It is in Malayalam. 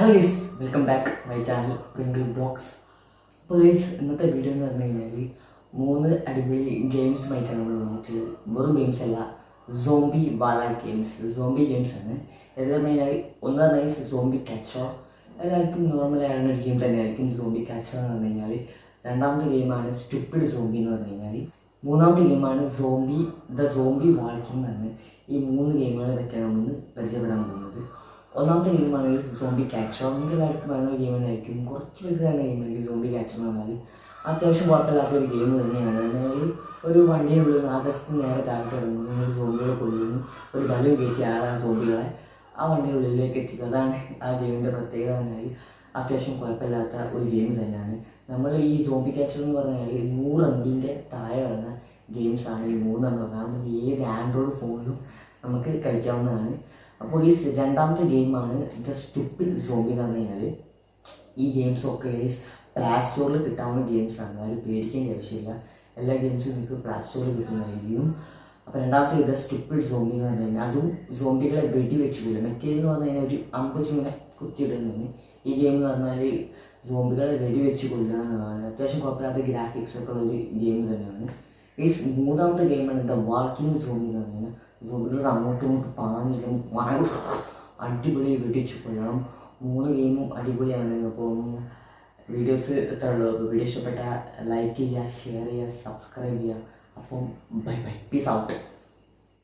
Hello guys welcome back my channel Prinkle blogs അപ്പോൾ ഗൈസ് ഇന്നത്തെ വീഡിയോ എന്ന് പറഞ്ഞു കഴിഞ്ഞാൽ മൂന്ന് അടിപൊളി ഗെയിംസുമായിട്ടാണ് നമ്മൾ വന്നിട്ടുള്ളത് വെറും ഗെയിംസ് അല്ല സോംബി വാല ഗെയിംസ് സോംബി ഗെയിംസ് ആണ്. എന്ന് പറഞ്ഞു കഴിഞ്ഞാൽ ഒന്നാം പറഞ്ഞാൽ സോംബി കാച്ചോ എല്ലാവർക്കും ആയിരുന്ന ഒരു ഗെയിം തന്നെയായിരിക്കും സോംബി കാച്ചോ എന്ന് പറഞ്ഞു കഴിഞ്ഞാൽ രണ്ടാമത്തെ ഗെയിമാണ് സ്റ്റുപ്പിഡ് സോംബി എന്ന് പറഞ്ഞു കഴിഞ്ഞാൽ മൂന്നാമത്തെ ഗെയിമാണ് സോംബി ദ സോംബി വാൾക്കിംഗ് എന്ന് ഈ മൂന്ന് ഗെയിമുകളെ പറ്റിയാണ് നമ്മൾ പരിചയപ്പെടാൻ പോകുന്നത്. ഒന്നാമത്തെ ഗെയിം പറഞ്ഞത് സോംബി ക്യാച്ചർ അങ്ങനത്തെ കാര്യം പറയുന്ന ഗെയിം തന്നെയായിരിക്കും. കുറച്ച് വലുതാണ് ഗെയിമായിരിക്കും സോംബി ക്യാച്ചർ എന്ന് പറഞ്ഞാൽ അത്യാവശ്യം കുഴപ്പമില്ലാത്ത ഒരു ഗെയിം തന്നെയാണ്. എന്നാൽ ഒരു നിന്ന് ആകാശത്ത് നേരെ താഴോട്ട് ഇറങ്ങുന്നു. നിങ്ങൾ സോംബികളെ കൊല്ലുന്നു. ഒരു ബലം കയറ്റി ആ സോംബികളെ ആ വണ്ടിയുടെ ഉള്ളിലേക്ക് എത്തിക്കും. അതാണ് ആ ഗെയിമിന്റെ പ്രത്യേകത എന്നാൽ അത്യാവശ്യം കുഴപ്പമില്ലാത്ത ഒരു ഗെയിം തന്നെയാണ്. നമ്മൾ ഈ സോംബി ക്യാച്ചർ എന്ന് പറഞ്ഞാൽ നൂറ് എംബിന്റെ താഴെ വരുന്ന ഗെയിംസാണ് ഈ മൂന്നെണ്ണം. കാരണം ഏത് ആൻഡ്രോയിഡ് ഫോണിലും നമുക്ക് കളിക്കാവുന്നതാണ്. അപ്പോൾ ഈ രണ്ടാമത്തെ ഗെയിമാണ് ദ സ്റ്റുപ്പിഡ് സോമി എന്ന് പറഞ്ഞു കഴിഞ്ഞാൽ ഈ ഗെയിംസ് ഒക്കെ പ്ലേ സ്റ്റോറിൽ കിട്ടാവുന്ന ഗെയിംസാണ് അതിൽ പേടിക്കേണ്ട ആവശ്യമില്ല. എല്ലാ ഗെയിംസും നിങ്ങൾക്ക് പ്ലേ സ്റ്റോറിൽ കിട്ടുന്നതായിരിക്കും അപ്പോൾ രണ്ടാമത്തെ ഇത് സ്റ്റുപ്പിഡ് സോംബി എന്ന് പറഞ്ഞു കഴിഞ്ഞാൽ അതും സോംബികളെ വെടി വെച്ച് കൊല്ലും മറ്റേതെന്ന് പറഞ്ഞു കഴിഞ്ഞാൽ ഒരു അമ്പച്ച് ഇങ്ങനെ കുത്തിയിടുന്നതാണ് ഈ ഗെയിം എന്ന് പറഞ്ഞാൽ സോംബികളെ വെടി വെച്ച് കൊല്ലുക എന്നതാണ് അത്യാവശ്യം കുഴപ്പമില്ലാത്ത ഗ്രാഫിക്സ് ഒക്കെ ഉള്ള ഒരു ഗെയിം തന്നെയാണ്. ഈ മൂന്നാമത്തെ ഗെയിം ആണ് ദ വാക്കിംഗ് സോമി എന്ന് പറഞ്ഞു കഴിഞ്ഞാൽ സോംബികൾ അങ്ങോട്ടും ഇങ്ങോട്ടും വാങ്ങ അടിപൊളി വെടിച്ച് കൊല്ലണം മൂന്ന് ഗെയിമും അടിപൊളിയാണ്. അപ്പോൾ വീഡിയോസ് എത്ര ഉള്ളൂ അപ്പോൾ വീഡിയോ ഇഷ്ടപ്പെട്ട ലൈക്ക് ചെയ്യുക ഷെയർ ചെയ്യുക സബ്സ്ക്രൈബ് ചെയ്യുക. അപ്പം ബൈ ബൈ പീസ് ഔട്ട്